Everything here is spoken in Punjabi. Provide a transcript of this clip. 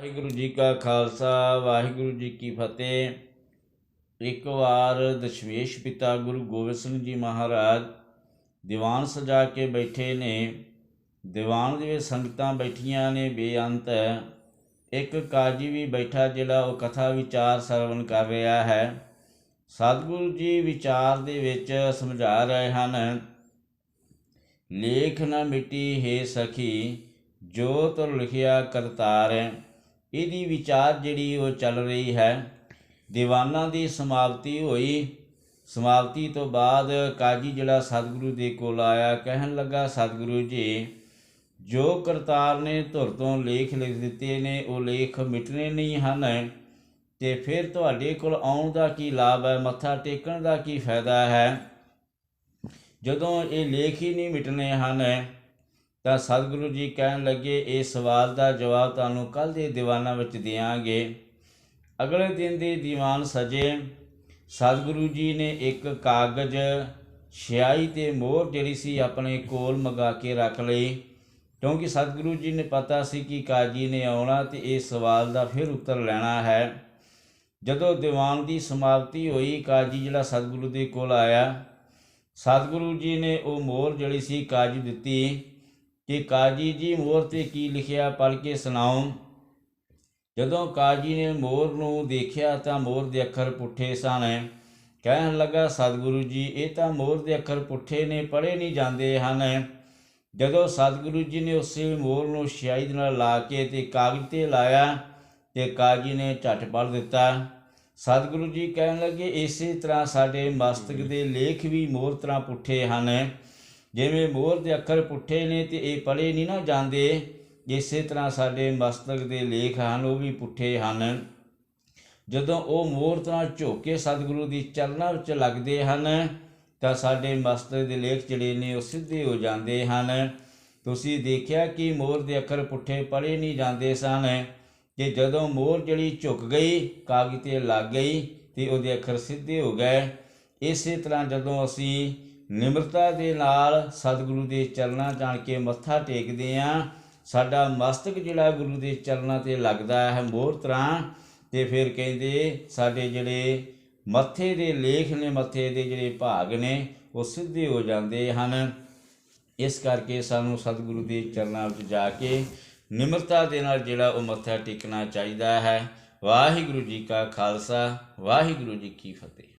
ਵਾਹਿਗੁਰੂ ਜੀ ਕਾ ਖਾਲਸਾ, ਵਾਹਿਗੁਰੂ ਜੀ ਕੀ ਫਤਿਹ। ਇੱਕ ਵਾਰ ਦਸ਼ਮੇਸ਼ ਪਿਤਾ ਗੁਰੂ ਗੋਬਿੰਦ ਸਿੰਘ ਜੀ ਮਹਾਰਾਜ ਦੀਵਾਨ ਸਜਾ ਕੇ ਬੈਠੇ ਨੇ। ਦੀਵਾਨ ਦੇ ਵਿੱਚ ਸੰਗਤਾਂ ਬੈਠੀਆਂ ਨੇ ਬੇਅੰਤ। ਇੱਕ ਕਾਜੀ ਵੀ ਬੈਠਾ ਜਿਹੜਾ ਉਹ ਕਥਾ ਵਿਚਾਰ ਸਰਵਣ ਕਰ ਰਿਹਾ ਹੈ। ਸਤਿਗੁਰੂ ਜੀ ਵਿਚਾਰ ਦੇ ਵਿੱਚ ਸਮਝਾ ਰਹੇ ਹਨ, ਲੇਖ ਨਾ ਮਿਟੀ ਹੈ ਸਖੀ, ਜੋ ਤੁਰ ਲਿਖਿਆ ਕਰਤਾਰ। ਇਹਦੀ ਵਿਚਾਰ ਜਿਹੜੀ ਉਹ ਚੱਲ ਰਹੀ ਹੈ, ਦੀਵਾਨਾਂ ਦੀ ਸਮਾਪਤੀ ਹੋਈ। ਸਮਾਪਤੀ ਤੋਂ ਬਾਅਦ ਕਾਜੀ ਜਿਹੜਾ ਸਤਿਗੁਰੂ ਦੇ ਕੋਲ ਆਇਆ, ਕਹਿਣ ਲੱਗਾ, ਸਤਿਗੁਰੂ ਜੀ, ਜੋ ਕਰਤਾਰ ਨੇ ਧੁਰ ਤੋਂ ਲੇਖ ਲਿਖ ਦਿੱਤੇ ਨੇ, ਉਹ ਲੇਖ ਮਿਟਣੇ ਨਹੀਂ ਹਨ। ਤੇ ਫਿਰ ਤੁਹਾਡੇ ਕੋਲ ਆਉਣ ਦਾ ਕੀ ਲਾਭ ਹੈ? ਮੱਥਾ ਟੇਕਣ ਦਾ ਕੀ ਫਾਇਦਾ ਹੈ? ਜਦੋਂ ਇਹ ਲੇਖ ਹੀ ਨਹੀਂ ਮਿਟਣੇ ਹਨ ਤਾਂ ਸਤਿਗੁਰੂ ਜੀ ਕਹਿਣ ਲੱਗੇ, ਇਹ ਸਵਾਲ ਦਾ ਜਵਾਬ ਤੁਹਾਨੂੰ ਕੱਲ ਦੇ ਦੀਵਾਨਾਂ ਵਿੱਚ ਦਿਆਂਗੇ। ਅਗਲੇ ਦਿਨ ਦੇ ਦੀਵਾਨ ਸਜੇ, ਸਤਿਗੁਰੂ ਜੀ ਨੇ ਇੱਕ ਕਾਗਜ਼ ਸਿਆਹੀ ਤੇ ਮੋਹਰ ਜਿਹੜੀ ਸੀ ਆਪਣੇ ਕੋਲ ਮੰਗਾ ਕੇ ਰੱਖ ਲਈ। ਕਿਉਂਕਿ ਸਤਿਗੁਰੂ ਜੀ ਨੇ ਪਤਾ ਸੀ ਕਿ ਕਾਜੀ ਨੇ ਆਉਣਾ ਤੇ ਇਹ ਸਵਾਲ ਦਾ ਫਿਰ ਉੱਤਰ ਲੈਣਾ ਹੈ। ਜਦੋਂ ਦੀਵਾਨ ਦੀ ਸਮਾਪਤੀ ਹੋਈ, ਕਾਜੀ ਜਿਹੜਾ ਸਤਿਗੁਰੂ ਦੇ ਕੋਲ ਆਇਆ, ਸਤਿਗੁਰੂ ਜੀ ਨੇ ਉਹ ਮੋਹਰ ਜਿਹੜੀ ਸੀ ਕਾਜੀ ਦਿੱਤੀ। ਕਿ ਕਾਜੀ ਜੀ ਮੋਰ ਤੇ ਕੀ ਲਿਖਿਆ ਪੜ੍ਹ ਕੇ ਸੁਣਾਓ। ਜਦੋਂ ਕਾਜੀ ਨੇ ਮੋਰ ਨੂੰ ਦੇਖਿਆ ਤਾਂ ਮੋਰ ਦੇ ਅੱਖਰ ਪੁੱਠੇ ਸਨ। ਕਹਿਣ ਲੱਗਾ, ਸਤਿਗੁਰੂ ਜੀ, ਇਹ ਤਾਂ ਮੋਰ ਦੇ ਅੱਖਰ ਪੁੱਠੇ ਨੇ, ਪੜ੍ਹੇ ਨਹੀਂ ਜਾਂਦੇ ਹਨ। ਜਦੋਂ ਸਤਿਗੁਰੂ ਜੀ ਨੇ ਉਸੇ ਮੋਰ ਨੂੰ ਸਿਆਹੀ ਨਾਲ ਲਾ ਕੇ ਤੇ ਕਾਗਜ਼ ਤੇ ਲਾਇਆ ਤੇ ਕਾਜੀ ਨੇ ਝੱਟ ਪੜ੍ਹ ਦਿੱਤਾ। ਸਤਿਗੁਰੂ ਜੀ ਕਹਿਣ ਲੱਗੇ, ਇਸੇ ਤਰ੍ਹਾਂ ਸਾਡੇ ਮਸਤਕ ਦੇ ਲੇਖ ਵੀ ਮੋਰ ਤਰ੍ਹਾਂ ਪੁੱਠੇ ਹਨ। ਜਿਵੇਂ ਮੋਹਰ ਦੇ ਅੱਖਰ ਪੁੱਠੇ ਨੇ ਤੇ ਇਹ ਪੜ੍ਹੇ ਨਹੀਂ ਨਾ ਜਾਂਦੇ, ਇਸੇ ਤਰ੍ਹਾਂ ਸਾਡੇ ਮਸਤਕ ਦੇ ਲੇਖ ਹਨ, ਉਹ ਵੀ ਪੁੱਠੇ ਹਨ। ਜਦੋਂ ਉਹ ਮੋਹਰ ਤਰ੍ਹਾਂ ਝੋਕੇ ਸਤਿਗੁਰੂ ਦੀ ਚਰਨਾਂ ਵਿੱਚ ਲੱਗਦੇ ਹਨ, ਤਾਂ ਸਾਡੇ ਮਸਤਕ ਦੇ ਲੇਖ ਜਿਹੜੇ ਨੇ ਉਹ ਸਿੱਧੇ ਹੋ ਜਾਂਦੇ ਹਨ। ਤੁਸੀਂ ਦੇਖਿਆ ਕਿ ਮੋਹਰ ਦੇ ਅੱਖਰ ਪੁੱਠੇ ਪੜ੍ਹੇ ਨਹੀਂ ਜਾਂਦੇ ਸਨ? ਕਿ ਜਦੋਂ ਮੋਹਰ ਜਿਹੜੀ ਝੁਕ ਗਈ, ਕਾਗਜ਼ ਤੇ ਲੱਗ ਗਈ ਤੇ ਉਹਦੇ ਅੱਖਰ ਸਿੱਧੇ ਹੋ ਗਏ, ਇਸੇ ਤਰ੍ਹਾਂ ਜਦੋਂ ਅਸੀਂ ਨਿਮਰਤਾ ਦੇ ਨਾਲ ਸਤਿਗੁਰੂ ਦੇ ਚਰਨਾਂ ਜਾਣ ਕੇ ਮੱਥਾ ਟੇਕਦੇ ਆਂ। ਸਾਡਾ ਮਸਤਕ ਜਿਹੜਾ ਗੁਰੂ ਦੇ ਚਰਨਾਂ ਤੇ ਲੱਗਦਾ ਹੈ ਮੋਹਰ ਤਰ੍ਹਾਂ, ਤੇ ਫਿਰ ਕਹਿੰਦੇ ਸਾਡੇ ਜਿਹੜੇ ਮੱਥੇ ਦੇ ਲੇਖ ਨੇ, ਮੱਥੇ ਦੇ ਜਿਹੜੇ ਭਾਗ ਨੇ, ਉਹ ਸਿੱਧੇ ਹੋ ਜਾਂਦੇ ਹਨ। ਇਸ ਕਰਕੇ ਸਾਨੂੰ ਸਤਿਗੁਰੂ ਦੇ ਚਰਨਾਂ ਵਿੱਚ ਜਾ ਕੇ ਨਿਮਰਤਾ ਦੇ ਨਾਲ ਜਿਹੜਾ ਉਹ ਮੱਥਾ ਟੇਕਣਾ ਚਾਹੀਦਾ ਹੈ। ਵਾਹਿਗੁਰੂ ਜੀ ਕਾ ਖਾਲਸਾ, ਵਾਹਿਗੁਰੂ ਜੀ ਕੀ ਫਤਿਹ।